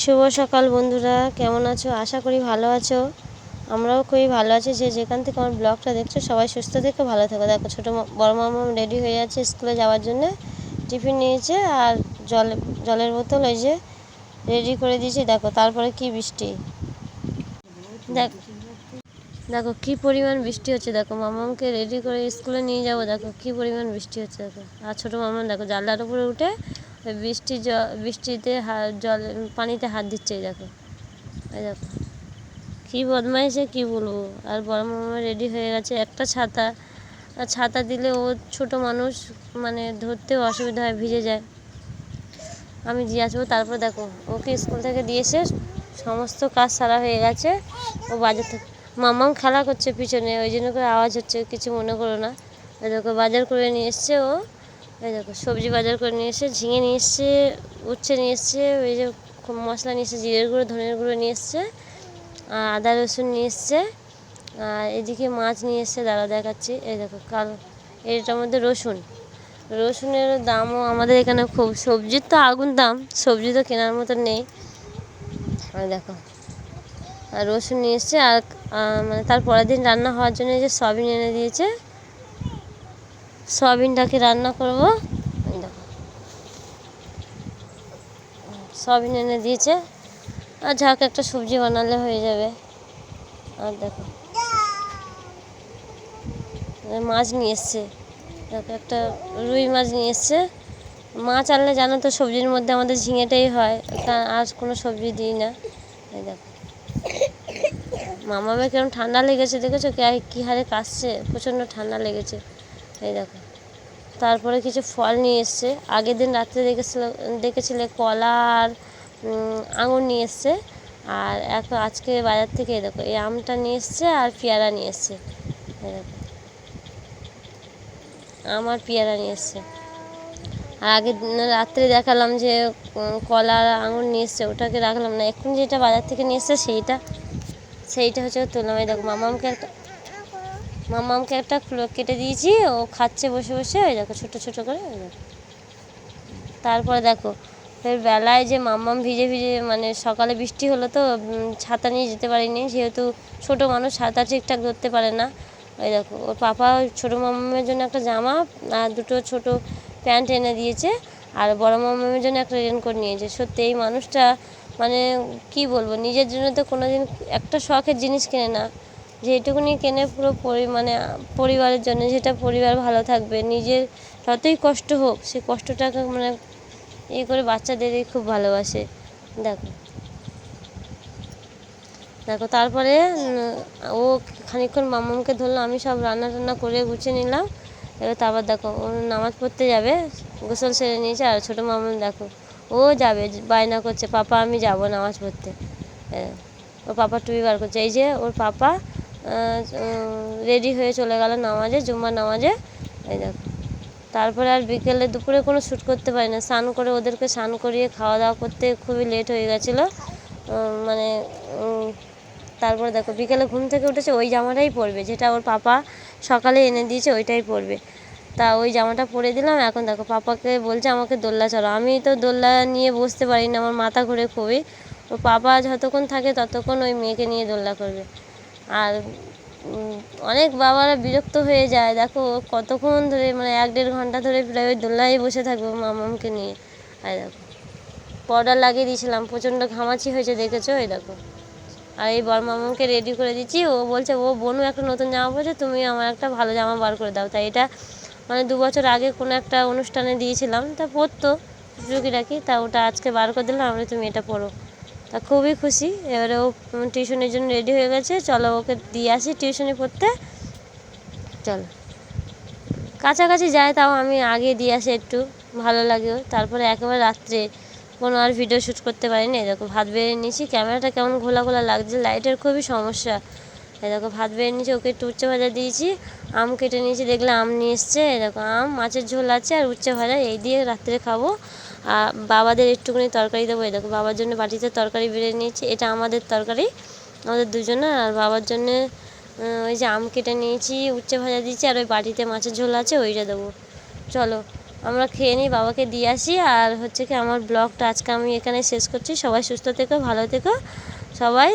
শুভ সকাল বন্ধুরা, কেমন আছো? আশা করি ভালো আছো। আমরাও খুবই ভালো আছি। যে যেখান থেকে আমার ব্লগটা দেখছ, সবাই সুস্থ থেকে, ভালো থেকো। দেখো, ছোটো বড় মামা রেডি হয়ে যাচ্ছে স্কুলে যাওয়ার জন্য। টিফিন নিয়েছে আর জল, জলের বোতল ওই যে রেডি করে দিয়েছি। দেখো, তারপরে কি বৃষ্টি। দেখ, দেখো, কি পরিমাণ বৃষ্টি হচ্ছে। দেখো মামাকে রেডি করে স্কুলে নিয়ে যাব। দেখো, কি পরিমাণ বৃষ্টি হচ্ছে। দেখো, আর ছোটো মামা, দেখো, জানলার উপরে উঠে বৃষ্টি বৃষ্টিতে হা- জল, পানিতে হাত দিচ্ছে এই দেখো। এই দেখো। কী বদমাইশে, কী বলব? আর বড় মামা রেডি হয়ে গেছে একটা ছাতা। আর ছাতা দিলে ও ছোট মানুষ মানে ধরতেও অসুবিধা হয়, ভিজে যায়। আমি দিয়ে আসব, তারপর দেখো, ওকে স্কুল থেকে দিয়ে এসে সমস্ত কাজ সারা হয়ে গেছে। ও বাজার থেকে মামাম খেলা করছে পিছনে, ওই জন্য করে আওয়াজ হচ্ছে, কিছু মনে করো না। দেখো, বাজার করে নিয়ে এসছে ও। এই দেখো, সবজি বাজার করে নিয়ে এসে, ঝিঙে নিয়ে এসছে, উচ্ছে নিয়ে এসছে ওই যে মশলা নিয়ে এসছে, জিরের গুঁড়ো, ধনের গুঁড়ো নিয়ে এসছে, আর আদা, রসুন নিয়ে এসছে, আর এদিকে মাছ নিয়ে এসছে দাঁড়া দেখাচ্ছি, এই দেখো, কাল, এটার মধ্যে রসুন। রসুনের দামও আমাদের এখানে খুব, সবজির তো আগুন দাম, সবজি তো কেনার মতো নেই। আর দেখো, আর রসুন নিয়ে এসছে, আর মানে তার পরের দিন রান্না হওয়ার জন্য যে সয়াবিন এনে দিয়েছে সয়াবিনটাকে রান্না করব। সয়াবিন এনে দিয়েছে। আর ঝাঁক একটা সবজি বানালে হয়ে যাবে। আর দেখো। মাছ নিয়ে এসছে। দেখো, একটা রুই মাছ নিয়ে এসছে। মাছ আনলে জানো তো, সবজির মধ্যে আমাদের ঝিঙেটাই হয়। তা আর কোনো সবজি দিই না। এই দেখো। মামামে কিরম ঠান্ডা লেগেছে, দেখেছ? কে- কী হারে কাশছে? প্রচণ্ড ঠান্ডা লেগেছে। এই দেখো। তারপরে কিছু ফল নিয়ে এসছে। আগের দিন রাত্রে দেখেছিল দেখেছিলে কলা আর আঙুর নিয়ে এসছে। আর এখন আজকে বাজার থেকে দেখো, এই আমটা নিয়ে এসছে আর পেয়ারা নিয়ে এসছে। আম আর পেয়ারা নিয়ে এসছে। আর আগের দিন রাত্রে দেখালাম যে কলা আর আঙুর নিয়ে এসছে। ওটাকে রাখলাম না। এখন যেটা বাজার থেকে নিয়ে এসছে, সেইটা সেইটা হচ্ছে তুললাম এই দেখো, মামামকে একটা মামামকে একটা কেটে দিয়েছি, ও খাচ্ছে বসে বসে ওই দেখো ছোটো ছোটো করে তারপরে দেখো ফের বেলায় যে মাম্মাম ভিজে ভিজে মানে সকালে বৃষ্টি হলো তো ছাতা নিয়ে যেতে পারিনি, যেহেতু ছোটো মানুষ, ছাতা ঠিকঠাক ধরতে পারে না। ওই দেখো, ওর পাপা ছোটো মামামের জন্য একটা জামা আর দুটো ছোটো প্যান্ট এনে দিয়েছে, আর বড় মামামের জন্য একটা রেনকোট নিয়েছে। সত্যি, এই মানুষটা মানে কি বলব, নিজের জন্য তো কোনো দিন একটা শখের জিনিস কেনে না। যেটুকুনি কেনে পুরো পরি মানে পরিবারের জন্য যেটা পরিবার ভালো থাকবে নিজের যতই কষ্ট হোক সেই কষ্টটাকে মানে এই করে বাচ্চাদেরই খুব ভালোবাসে। দেখো। দেখো তারপরে ও খানিকক্ষণ মামামকে ধরলো আমি সব রান্না টান্না করে গুছিয়ে নিলাম। এবার তারপর দেখো ও নামাজ পড়তে যাবে গোসল সেরে নিয়েছে আর ছোটো মামাম দেখো ও যাবে বায়না করছে পাপা আমি যাব নামাজ পড়তে। হ্যাঁ, ওর পাপা টুপি বার করছে এই যে ওর পাপা রেডি হয়ে চলে গেল নামাজে, জুম্মার নামাজে। এই দেখো। তারপরে আর বিকেলে দুপুরে কোনো শ্যুট করতে পারি না। স্নান করে ওদেরকে স্নান করিয়ে খাওয়া দাওয়া করতে খুবই লেট হয়ে গেছিল। মানে তারপরে দেখো, বিকেলে ঘুম থেকে উঠেছে, ওই জামাটাই পরবে, যেটা ওর পাপা সকালে এনে দিয়েছে, ওইটাই পরবে। তা ওই জামাটা পরে দিলাম, এখন দেখো, পাপাকে বলছে, আমাকে দোল্লা চলো আমি তো দোল্লা নিয়ে বসতে পারি না, আমার মাথা ঘুরে খুবই। ওর পাপা যতক্ষণ থাকে, ততক্ষণ ওই মেয়েকে নিয়ে দোল্লা করবে। আর অনেক বাবারা বিরক্ত হয়ে যায়। দেখো, কতক্ষণ ধরে মানে এক দেড় ঘণ্টা ধরে প্রায় ওই দোল্লায় বসে থাকবে মামামকে নিয়ে। আর দেখো লাগিয়ে দিয়েছিলাম, প্রচণ্ড ঘামাচি হয়েছে, দেখেছ? এই দেখো। আর এই বড় মামাকে রেডি করে দিচ্ছি। ও বলছে, ও, বনু একটা নতুন জামা পরেছে, তুমি আমার একটা ভালো জামা বার করে দাও। তাই এটা মানে দু বছর আগে কোনো একটা অনুষ্ঠানে দিয়েছিলাম। তা পরতো টুকি রাখি। তা ওটা আজকে বার করে দিলাম আমরা তুমি এটা পরো। তা খুবই খুশি। এবারে ও টিউশনের জন্য রেডি হয়ে গেছে। চলো ওকে দিয়ে আসি টিউশনে পড়তে। চলো। কাছাকাছি যায়, তাও আমি আগে দিয়ে আসি একটু। ভালো লাগে ওর। তারপরে একেবারে রাত্রে কোনো আর ভিডিও শ্যুট করতে পারিনি। দেখো, ভাত বেড়ে নিয়েছি। ক্যামেরাটা কেমন ঘোলা ঘোলা লাগছে। লাইটের খুবই সমস্যা। দেখো, ভাত বেড়ে নিয়েছি। ওকে একটু উচ্চে ভাজা দিয়েছি। আম কেটে নিয়েছি। দেখলে আম নিয়ে এসছে। দেখো, আম, মাছের ঝোল আছে আর উচ্চে ভাজা। এই দিয়ে রাত্রে খাব। বাবাদের একটুখানি তরকারি দেবো। এই দেখো, বাবার জন্য বাটিতে তরকারি বেড়ে নিয়েছি। এটা আমাদের তরকারি। আমাদের দুজনের আর বাবার জন্যে ওই যে আম কেটে নিয়েছি, উচ্ছে ভাজা দিয়েছি, আর ওই বাটিতে মাছের ঝোল আছে, ওইটা দেবো। চলো, আমরা খেয়ে নিই, বাবাকে দিয়ে আসি, আর হচ্ছে কি আমার ব্লগটা আজকে আমি এখানে শেষ করছি। সবাই সুস্থ থেকো, ভালো থেকো। সবাই